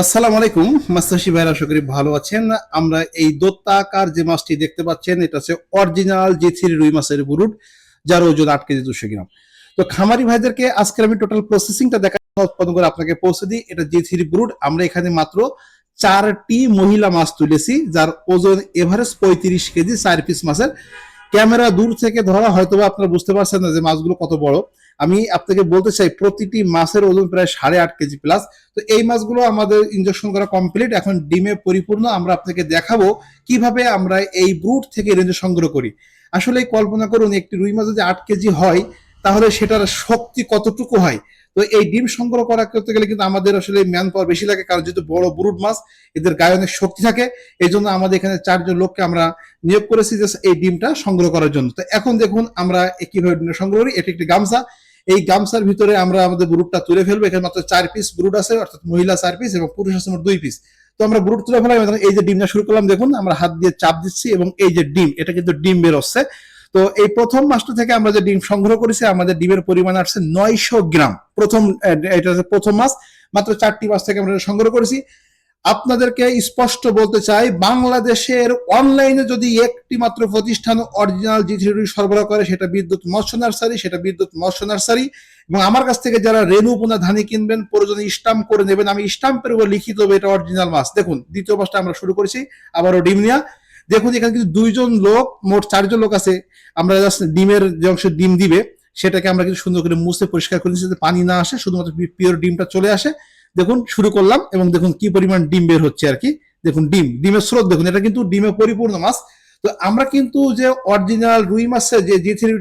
আসসালামু আলাইকুম মাস্তাশি ভাইরা, আশা করি ভালো আছেন। আমরা এই দত্তাকার যে মাছটি দেখতে পাচ্ছেন, এটা হচ্ছে অরিজিনাল জি থ্রি রুই মাছের বুরুট যার ওজন আট কেজি দুশো গ্রাম। তো খামারি ভাইদেরকে আজকে আমি টোটাল প্রসেসিংটা দেখা উৎপাদন করে আপনাকে পৌঁছে দিই। এটা জি থ্রি ব্রুড আমরা এখানে মাত্র চারটি মহিলা মাছ তুলেছি, যার ওজন এভারেজ পঁয়ত্রিশ কেজি, চার পিস মাছের। ক্যামেরা দূর থেকে ধরা হয়তো আপনারা বুঝতে পারছেন না যে মাছগুলো কত বড়। আমি আপনাকে বলতে চাই, প্রতিটি মাছের ওজন প্রায় সাড়ে আট কেজি প্লাস তো এই মাছগুলো আমাদের ইনজেকশন করা কমপ্লিট এখন ডিমে পরিপূর্ণ। আমরা আপনাকে দেখাবো কীভাবে আমরা এই ব্রুট থেকে রেঞ্জ সংগ্রহ করি। আসলে কল্পনা করুন, একটি রুই মাছ যদি আট কেজি হয়, তাহলে সেটার শক্তি কতটুকু হয়? তো এই ডিম সংগ্রহ করা করতে গেলে কিন্তু আমাদের আসলে ম্যান পাওয়ার বেশি লাগে, কারণ যেহেতু বড় ব্রুট মাছ এদের গায়ে অনেক শক্তি থাকে। এই জন্য আমাদের এখানে চারজন লোককে আমরা নিয়োগ করেছি যে এই ডিমটা সংগ্রহ করার জন্য। তো এখন দেখুন আমরা কীভাবে ডিমটা সংগ্রহ করি। এটি একটি গামছা। এই গামছার ভিতরে আমরা আমাদের ব্রুটটা তুলে ফেলব। এখানে মাত্র চার পিস ব্রুট আছে, অর্থাৎ মহিলা চার পিস এবং পুরুষ আছে দুই পিস তো আমরা ব্রুট তুলে ফেলাম এই যে ডিমটা শুরু করলাম, দেখুন, আমরা হাত দিয়ে চাপ দিচ্ছি, এবং এই যে ডিম, এটা কিন্তু ডিম বের হচ্ছে। তো এই প্রথম মাসটা থেকে আমরা যে ডিম সংগ্রহ করেছি, আমাদের ডিমের পরিমাণ আসছে নয়শো গ্রাম। প্রথম এটা প্রথম মাস। মাত্র চারটি মাস থেকে আমরা সংগ্রহ করেছি। আপনাদেরকে স্পষ্ট বলতে চাই, বাংলাদেশের অনলাইনে যদি একটি মাত্র প্রতিষ্ঠান অরিজিনাল জি থ্রি সরবরাহ করে, সেটা বিদ্যুৎ মৎস্য নার্সারি, সেটা বিদ্যুৎ মৎস্য নার্সারি। এবং আমার কাছ থেকে যারা রেণু পোনা ধানি কিনবেন, প্রয়োজনে স্টাম্প করে নেবেন, আমি স্টাম্পের উপর লিখিত হবে এটা অরিজিনাল মাছ। দেখুন, দ্বিতীয় মাসটা আমরা শুরু করেছি, আবারও ডিম নেওয়া দেখুন, এখানে কিন্তু দুইজন লোক, মোট চারজন লোক আছে। আমরা জাস্ট ডিমের যে অংশ ডিম দিবে, সেটাকে আমরা কিন্তু সুন্দর করে মুছে পরিষ্কার করে নিচ্ছি, যাতে পানি না আসে, শুধুমাত্র পিওর ডিমটা চলে আসে। দেখুন, শুরু করলাম এবং দেখুন কি পরিমাণ ডিম বের হচ্ছে আর কি। দেখুন, ডিম, ডিমের স্রোত দেখুন, এটা কিন্তু ডিমে পরিপূর্ণ মাছ। তো আমরা কিন্তু যে অরিজিনাল রুই মাছের যে জি থ্রি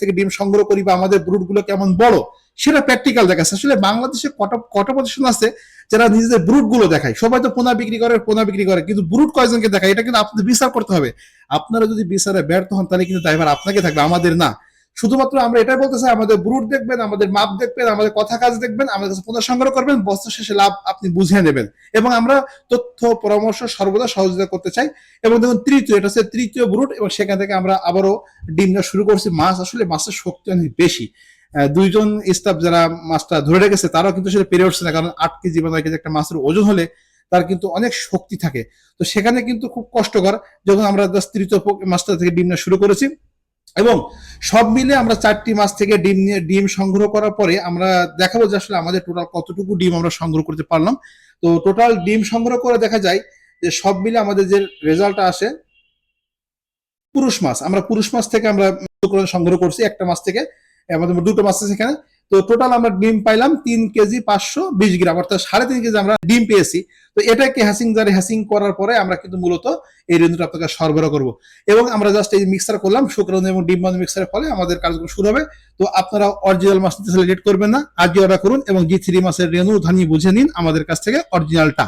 থেকে ডিম সংগ্রহ করি বা আমাদের ব্রুটগুলো কেমন বড়, সেটা প্র্যাকটিক্যাল দেখাচ্ছে। আসলে বাংলাদেশে কটা কটা প্রতিষ্ঠান আছে যারা নিজেদের ব্রুটগুলো দেখায়। সবাই তো পোনা বিক্রি করে, পোনা বিক্রি করে, কিন্তু ব্রুট কয়জনকে দেখায়? এটা কিন্তু আপনাদের বিচার করতে হবে। আপনারা যদি বিচারে ব্যর্থ হন, তাহলে কিন্তু ড্রাইভার আপনাকে থাকবে, আমাদের না। শুধুমাত্র আমরা এটাই বলতে চাই, আমাদের ব্রুট দেখবেন, আমাদের মাপ দেখবেন, আমাদের কথা কাজ দেখবেন, আমাদের কাছে পুনঃ সংগ্রহ করবেন, বস্তা শেষে লাভ আপনি বুঝিয়ে নেবেন। এবং আমরা তথ্য, পরামর্শ সর্বদা সহযোগিতা করতে চাই। এবং দেখুন, তৃতীয়, এটা হচ্ছে তৃতীয় ব্রুট এবং সেখান থেকে আমরা আবারও ডিম দেওয়া শুরু করছি। মাছ আসলে মাছের শক্তি অনেক বেশি। দুইজন স্টাফ যারা মাছটা ধরে রেখেছে, তারাও কিন্তু সেটা পেরে উঠছে না, কারণ আট কেজি বা নয় কেজি একটা মাছের ওজন হলে তার কিন্তু অনেক শক্তি থাকে। তো সেখানে কিন্তু খুব কষ্টকর। যখন আমরা তৃতীয় মাছটা থেকে ডিম নেওয়া শুরু করেছি এবং সব মিলে আমরা চারটি মাস থেকে ডিম নিয়ে ডিম সংগ্রহ করার পরে আমরা দেখাবো যে আসলে আমাদের টোটাল কতটুকু ডিম আমরা সংগ্রহ করতে পারলাম। তো টোটাল ডিম সংগ্রহ করে দেখা যায় যে সব মিলে আমাদের যে রেজাল্টটা আসে, পুরুষ মাস আমরা পুরুষ মাছ থেকে আমরা সংগ্রহ করছি একটা মাস থেকে। আমাদের দুটো মাস আছে সেখানে। তো টোটাল আমরা ডিম পাইলাম তিন কেজি পাঁচশো বিশ গ্রাম, অর্থাৎ সাড়ে তিন কেজি আমরা ডিম পেয়েছি। তো এটাকে হ্যাসিং জারে হ্যাসিং করার পরে আমরা কিন্তু মূলত এই রেঞ্জটা আপনাকে সরবরাহ করব। এবং আমরা জাস্ট এই মিক্সার করলাম শুক্রাণু এবং ডিম বান্ধব মিক্সারের ফলে আমাদের কাজগুলো শুরু হবে। তো আপনারা অরিজিনাল মাছ নিতে লেট করবেন না, আজই অর্ডার করুন এবং জি থ্রি মাসের রেনু ধানি বুঝে নিন আমাদের কাছ থেকে অরিজিনালটা